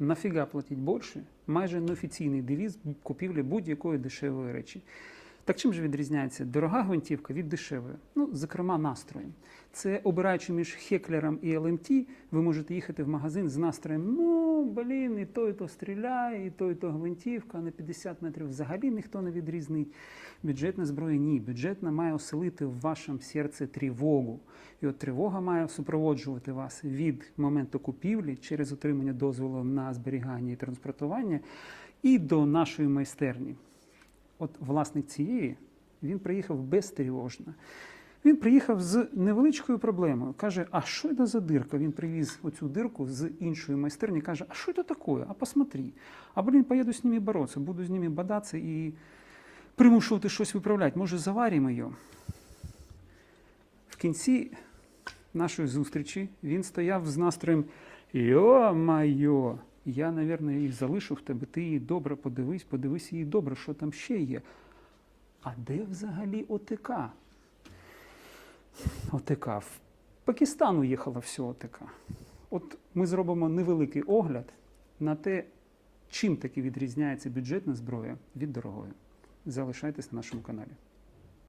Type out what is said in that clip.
нафіга платить більше, майже неофіційний девіз купівлі будь-якої дешевої речі. Так чим же відрізняється дорога гвинтівка від дешевої? Ну, зокрема, настроєм. Це обираючи між Хеклером і ЛМТ, ви можете їхати в магазин з настроєм, ну, блін, і то, і то стріляє, і то, і то гвинтівка, на 50 метрів взагалі ніхто не відрізнить. Бюджетна зброя ні. Бюджетна має оселити в вашому серці тривогу. І от тривога має супроводжувати вас від моменту купівлі через отримання дозволу на зберігання і транспортування і до нашої майстерні. От власник цієї він приїхав безтривожно. Він приїхав з невеличкою проблемою. Каже: а що це за дирка? Він привіз оцю дирку з іншої майстерні. Каже, а що це таке? А посмотри. А блін, поїду з ними боротися, буду з ними бодатися і примушувати щось виправляти. Може, заваримо її. В кінці нашої зустрічі він стояв з настроєм Йо-майо, я, напевно, її залишу в тебе, ти її добре подивись, подивись її добре, що там ще є. А де взагалі ОТК? ОТК. В Пакистан уїхала все ОТК. От ми зробимо невеликий огляд на те, чим таки відрізняється бюджетна зброя від дорогої. Залишайтесь на нашому каналі.